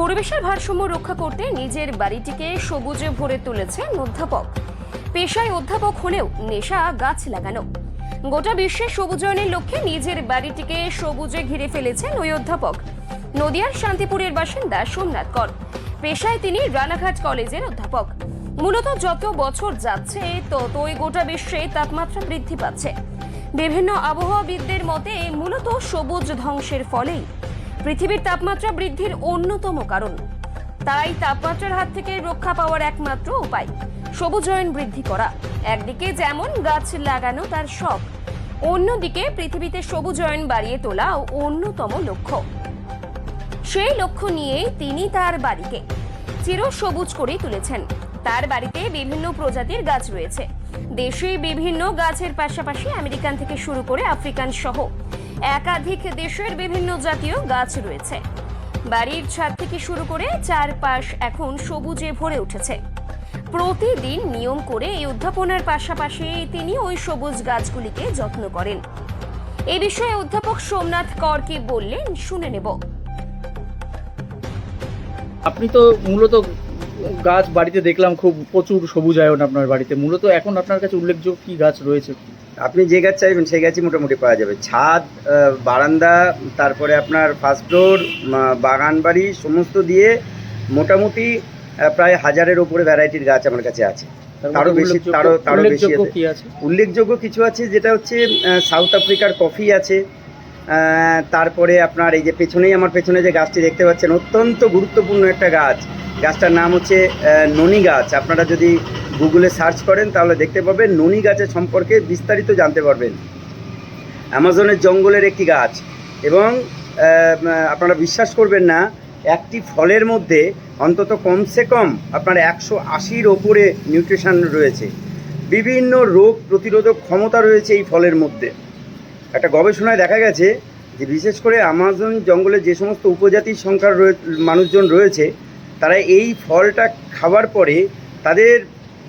পরিবেশের ভারসাম্য রক্ষা করতে নিজের বাড়িটিকে সবুজে ভরে তুলেছেন অধ্যাপক। পেশায় অধ্যাপক হলেও নেশা, গাছ লাগানো। গোটা বিশ্বে সবুজায়নের লক্ষ্যে নিজের বাড়িটিকে সবুজে ঘিরে ফেলেছেন ওই অধ্যাপক। নদিয়ার শান্তিপুরের বাসিন্দা সোমনাথ কর। পেশায় তিনি রানাঘাট কলেজের অধ্যাপক। মূলত যত বছর যাচ্ছে, ততই গোটা বিশ্বে তাপমাত্রা বৃদ্ধি পাচ্ছে। বিভিন্ন আবহাওয়াবিদদের মতে, মূলত সবুজ ধ্বংসের ফলেই পৃথিবীর তাপমাত্রা বৃদ্ধির অন্যতম কারণ। তাই তাপমাত্রার হাত থেকে রক্ষা পাওয়ার একমাত্র উপায়, সবুজায়ন বৃদ্ধি করা। একদিকে যেমন গাছ লাগানো তার শখ, অন্যদিকে পৃথিবীতে সবুজায়ন বাড়িয়ে তোলা অন্যতম লক্ষ্য। সেই লক্ষ্য নিয়েই তিনি তার বাড়িকে চিরসবুজ করেই তুলেছেন। তার বাড়িতে বিভিন্ন প্রজাতির গাছ রয়েছে। দেশে বিভিন্ন গাছের পাশাপাশি আমেরিকান থেকে শুরু করে আফ্রিকান সহ একাধিক দেশের বিভিন্ন জাতীয় গাছ রয়েছে। বাড়ির ছাদ থেকে শুরু করে চারপাশ এখন সবুজে ভরে উঠেছে। প্রতিদিন নিয়ম করে এই উদ্যাপনার পাশাপাশি তিনি ওই সবুজ গাছগুলিকে যত্ন করেন। এ বিষয়ে অধ্যাপক সোমনাথ কর কি বললেন শুনে নেব। আপনি তো মূলত গাছ বাড়িতে দেখলাম খুব প্রচুর সবুজায়ন আপনার বাড়িতে। মূলত এখন আপনার কাছে উল্লেখযোগ্য কি গাছ রয়েছে? আপনি যে গাছ চাইবেন সেই গাছই মোটামুটি পাওয়া যাবে। ছাদ বারান্দা তারপরে আপনার ফার্স্ট ফ্লোর বাগান বাড়ি সমস্ত দিয়ে মোটামুটি প্রায় হাজারের ওপরে ভ্যারাইটির গাছ আমার কাছে আছে। তারও বেশি উল্লেখযোগ্য- তারও তারও বেশি উল্লেখযোগ্য কিছু আছে যেটা হচ্ছে সাউথ আফ্রিকার কফি আছে। তারপরে আপনার এই যে পেছনেই আমার পেছনে যে গাছটি দেখতে পাচ্ছেন অত্যন্ত গুরুত্বপূর্ণ একটা গাছ। গাছটার নাম হচ্ছে ননি গাছ। আপনারা যদি গুগলে সার্চ করেন, তাহলে দেখতে পাবেন ননি গাছের সম্পর্কে বিস্তারিত জানতে পারবেন। অ্যামাজনের জঙ্গলের একটি গাছ এবং আপনারা বিশ্বাস করবেন না, একটি ফলের মধ্যে অন্তত কমসে কম আপনার একশো আশির ওপরে নিউট্রিশন রয়েছে। বিভিন্ন রোগ প্রতিরোধক ক্ষমতা রয়েছে এই ফলের মধ্যে। একটা গবেষণায় দেখা গেছে যে বিশেষ করে আমাজন জঙ্গলে যে সমস্ত উপজাতির সংখ্যার মানুষজন রয়েছে, তারা এই ফলটা খাওয়ার পরে তাদের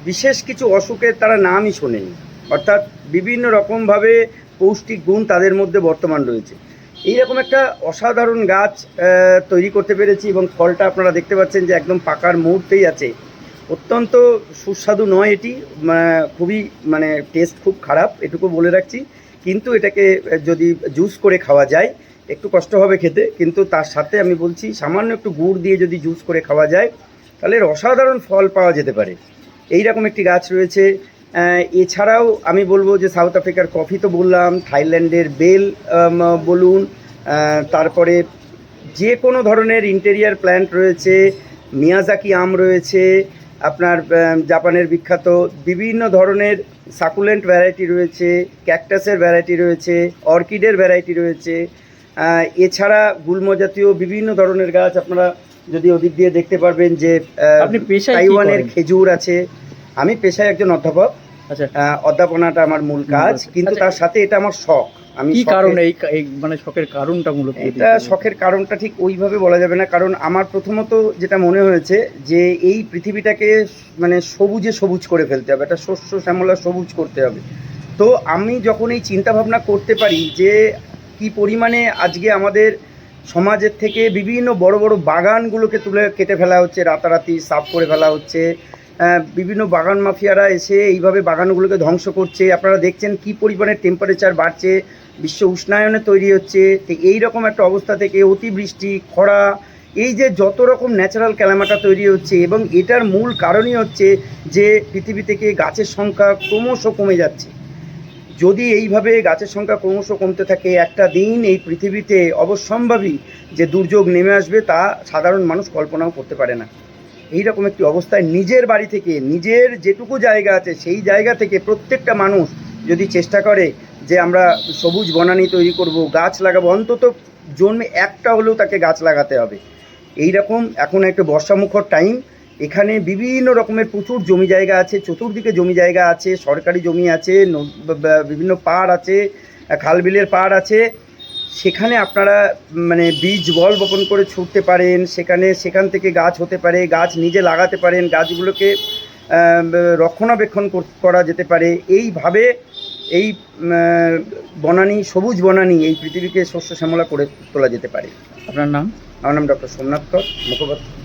বিশেষ কিছু অসুখের তারা নামই শোনেনি। অর্থাৎ বিভিন্ন রকমভাবে পৌষ্টিক গুণ তাদের মধ্যে বর্তমান রয়েছে। এইরকম একটা অসাধারণ গাছ তৈরি করতে পেরেছি এবং ফলটা আপনারা দেখতে পাচ্ছেন যে একদম পাকার মুহূর্তেই আছে। অত্যন্ত সুস্বাদু নয় এটি খুবই মানে টেস্ট খুব খারাপ, এটুকু বলে রাখছি। কিন্তু এটাকে যদি জুস করে খাওয়া যায়, একটু কষ্ট হবে খেতে, কিন্তু তার সাথে আমি বলছি সামান্য একটু গুড় দিয়ে যদি জুস করে খাওয়া যায়, তাহলে অসাধারণ ফল পাওয়া যেতে পারে। এই রকম একটি গাছ রয়েছে। এছাড়াও আমি বলব যে সাউথ আফ্রিকার কফি তো বললাম থাইল্যান্ডের বেল বলুন তারপরে যে কোনো ধরনের ইন্টেরিয়ার প্ল্যান্ট রয়েছে মিয়াজাকি আম রয়েছে, আপনার জাপানের বিখ্যাত বিভিন্ন ধরনের সাকুলেন্ট ভ্যারাইটি রয়েছে ক্যাকটাসের ভ্যারাইটি রয়েছে অর্কিডের ভ্যারাইটি রয়েছে। এছাড়া গুল্ম জাতীয় বিভিন্ন ধরনের গাছ আপনারা যদি ওদিক দিয়ে দেখতে পারবেন যে তাইওয়ানের খেজুর আছে। আমি পেশায় একজন অধ্যাপক। আচ্ছা। অধ্যাপনাটা আমার মূল কাজ। কিন্তু আচ্ছা। তার সাথে এটা আমার শখ। আমি কি কারণে এই মানে শখের কারণটা মূলত এটা? শখের কারণটা ঠিক ওইভাবে বলা যাবে না কারণ আমার প্রথমত যেটা মনে হয়েছে যে এই পৃথিবীটাকে মানে সবুজে সবুজ করে ফেলতে হবে একটা শস্য শ্যামলা সবুজ করতে হবে। তো আমি যখন এই চিন্তা ভাবনা করতে পারি যে কি পরিমাণে আজকে আমাদের সমাজের থেকে বিভিন্ন বড় বড় বাগানগুলোকে তুলে কেটে ফেলা হচ্ছে, রাতারাতি সাফ করে ফেলা হচ্ছে। বিভিন্ন বাগান মাফিয়ারা এসে এইভাবে বাগানগুলোকে ধ্বংস করছে। আপনারা দেখছেন কি পরিমাণে টেম্পারেচার বাড়ছে, বিশ্ব উষ্ণায়নে তৈরি হচ্ছে। তো এই রকম একটা অবস্থা থেকে অতিবৃষ্টি, খরা, এই যে যত রকম ন্যাচারাল ক্যালামাটা তৈরি হচ্ছে এবং এটার মূল কারণই হচ্ছে যে পৃথিবী থেকে গাছের সংখ্যা ক্রমশ কমে যাচ্ছে। যদি এইভাবে গাছের সংখ্যা ক্রমশ কমতে থাকে, একটা দিন এই পৃথিবীতে অবশ্যম্ভাবী যে দুর্যোগ নেমে আসবে তা সাধারণ মানুষ কল্পনাও করতে পারে না। এই রকম একটি অবস্থায় নিজের বাড়ি থেকে, নিজের যেটুকু জায়গা আছে সেই জায়গা থেকে প্রত্যেকটা মানুষ যদি চেষ্টা করে যে আমরা সবুজ বনানি তৈরি করব, গাছ লাগাবো, অন্তত জন্মে একটা হলেও তাকে গাছ লাগাতে হবে। এই রকম এখন একটা বর্ষামুখর টাইম এখানে বিভিন্ন রকমের প্রচুর জমি জায়গা আছে চতুর্দিকে জমি জায়গা আছে সরকারি জমি আছে বিভিন্ন পাড় আছে খালবিলের পাড় আছে। সেখানে আপনারা মানে বীজ বল বপন করে ছুটতে পারেন সেখানে সেখান থেকে গাছ হতে পারে গাছ নিজে লাগাতে পারেন গাছগুলোকে রক্ষণাবেক্ষণ কর- যেতে পারে। এইভাবে এই বনানী সবুজ বনানী এই পৃথিবীকে শস্য শ্যামলা করে তোলা যেতে পারে। আপনার নাম? আমার নাম ডক্টর সোমনাথ কর মুখপাত্র।